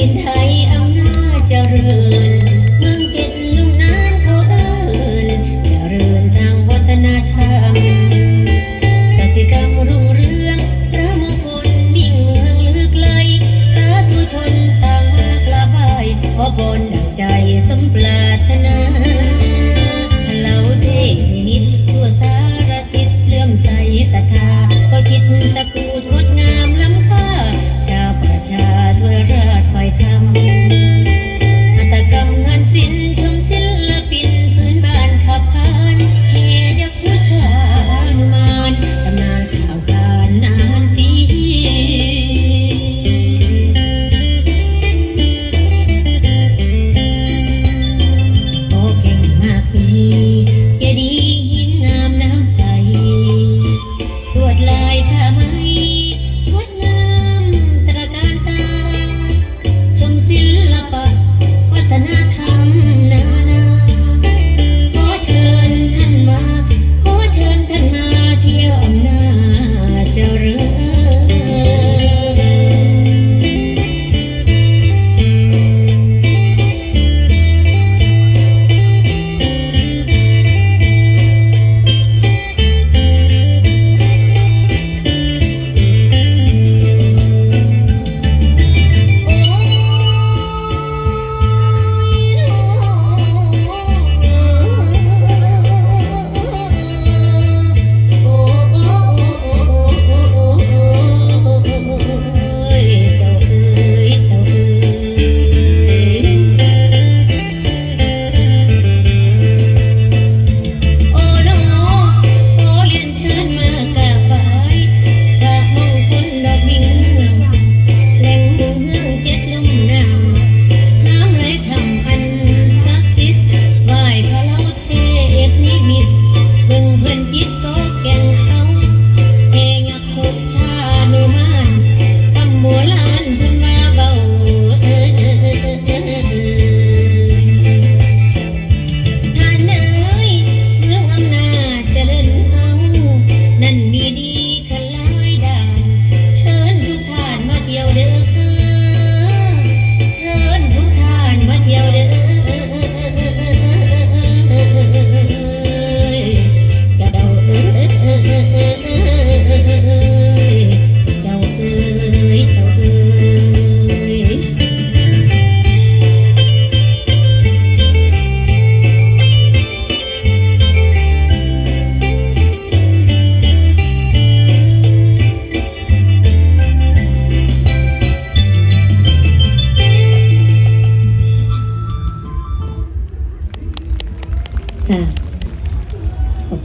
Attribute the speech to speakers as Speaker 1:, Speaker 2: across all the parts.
Speaker 1: ถิ่นไทยอำ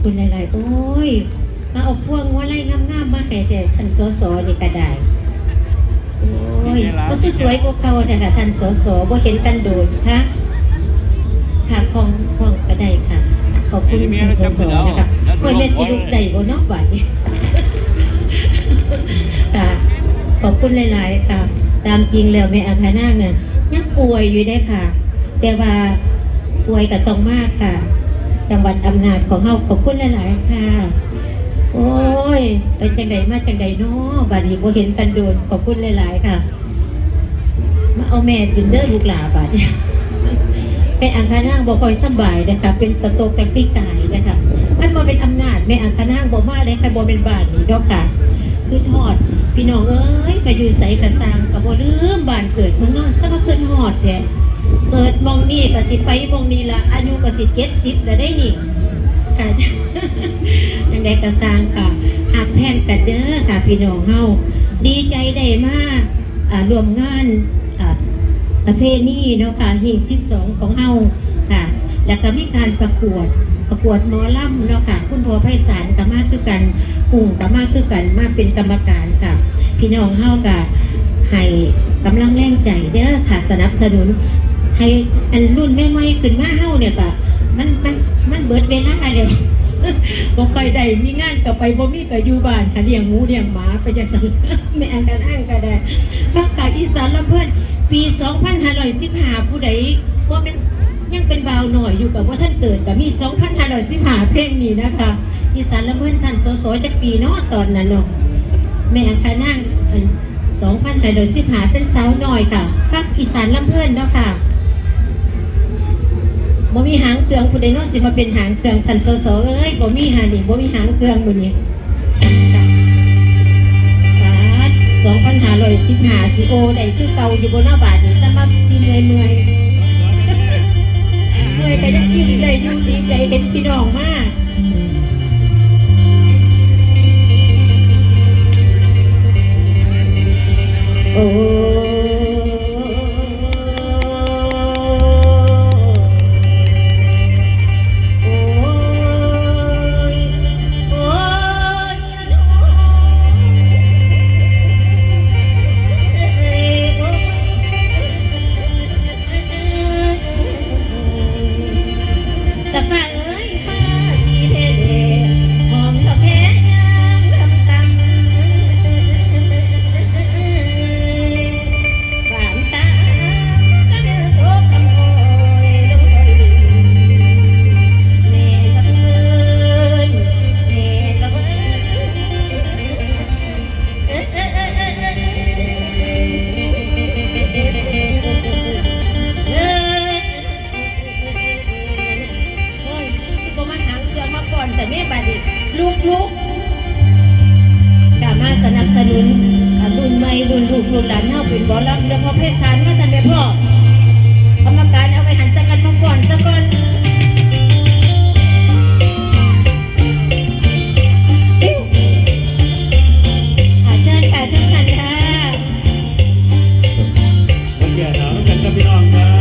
Speaker 1: คุณหลายๆ โอ้ย มาเอาพวงว่าไล่งามๆมาให้แต่ท่านสสนี่ก็ได้ โอ้ยมันคือสวยกว่าเก่าแต่ค่ะท่านสสบ่เห็นกันโดดค่ะค่ะของของก็ได้ค่ะ ขอบคุณท่านสสนะคะโอ้ยแม่สิลูกได้บ่เนอกบัดนี้ค่ะขอบคุณหลายๆ ค่ะ ตามจริงแล้วแม่อาคานาเนี่ยยังป่วยอยู่ได้อค่ะ แต่ว่าป่วยกับตองมากค่ะ จังหวัดอำนาจของเฮาขอบคุณหลายๆค่ะ โอ้ยไปจังใดมาจังใดเนาะบัดนี้บ่เห็นกันโดนขอบคุณหลายๆค่ะ มาเอาแม่กินเด้อลูกหลาบัดเนี่ยแม่อังคานางบ่ค่อยสบายนะคะเป็นสโตกแต่ปีกายนะคะท่านบ่เป็นอำนาจแม่อังคานางบ่มาเลยค่ะบ่เป็นบ้านนี่ดอกค่ะขึ้นฮอด พี่น้องเอ้ยไปอยู่ไสกระสร้างก็บ่ลืมบ้านเกิดเมืองนอนซะมาขึ้นฮอดแท้ เกิดมองนี่ก็สิไปมองนี่ละอายุก็สิ70แล้วได้นี่ค่ะยังได้กระสางค่ะหักแพงกันเด้อค่ะพี่น้องเฮาดีใจได้มากรวมงานประเพณีเนาะค่ะหิ่ง12ของเฮาค่ะ แล้วก็มีการประกวดประกวดหมอลำเนาะค่ะ คุณพ่อไพศาลก็มาคือกันกุ้งก็มาคือกันมาเป็นกรรมการค่ะ พี่น้องเฮาก็ให้กำลังแรงใจเด้อค่ะสนับสนุน ให้อันรุ่นไม่ไม่ขึ้นมาเฮ้าเนี่ยก็มันมันมันเบิดเวลาเดียวบ่ค่อยได้มีงานก็ไปบ่มีก็อยู่บ้านหาเลี้ยงหมูเลี้ยงหมาไปจะสั่งแม่อันกันอ้างก็ได้ฟังจากอีสานลำเพื่อนปี2515ผู้ใดว่าเป็นยังเป็นบาวหน่อยอยู่กับว่าท่านเกิดกับมี2515เพลงนี้นะคะอีสานลำเพื่อนท่านโสโสจากปีเนาะตอนนั้นเนาะแม่อันกันอ้าง2515เป็นสาวหน่อยค่ะฟังอีสานลำเพื่อนเนาะค่ะ หางเครื่องผู้ใดนอกสิมาเป็นหางเครื่องทันโซโซเอ้ยบ่มีหานี่บ่มีหางเครื่องมื้นี่สองพันหาลยสิบหาสิโอได้คือเก่าอยู่บนหน้าบาทนี่สมัครสิเมื่อยเมื่อยเมื่อยไปได้ยิ้มเลยดูดีใจเห็นพี่น้องมากโอ้ ลูกลูกกามาสนับสนุนรุ่นใหม่รุ่นลูกรุ่นหลานเฮาเป็นบอลับเดี๋ยวพอเพศสารมาทำแม่พ่อกรรมการเอาไปหันจักรันมาก่อนสักก่อนพี่น้องครั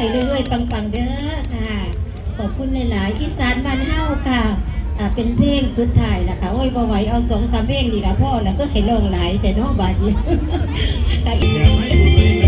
Speaker 1: ไปเรื่อยๆ ปังๆ เด้อค่ะ ขอบคุณหลายๆที่สารบ้านเฮาค่ะเป็นเพลงสุดท้ายละค่ะ โอ้ยบ่ไหวเอาสองสามเพลงดีละพ่อแล้วก็เห้ลองหลายแต่เนอกบาดนี้ ค่ะ
Speaker 2: อย่าให้บ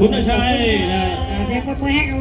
Speaker 2: คุ
Speaker 1: ณชัยนะ เสี
Speaker 2: ยงค่อย
Speaker 3: ๆใก